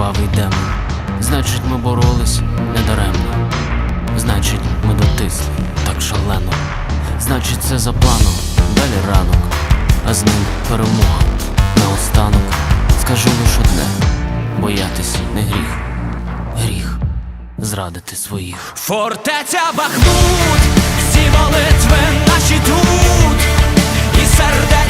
кривавий демон. Значить, ми боролись недаремно. Значить, ми дотисли так шалено. Значить, це за планом, далі ранок, а з ним перемога. Наостанок скажу лиш одне: боятись не гріх, гріх зрадити своїх. Фортеця Бахмут, всі молитви наші тут, і сердець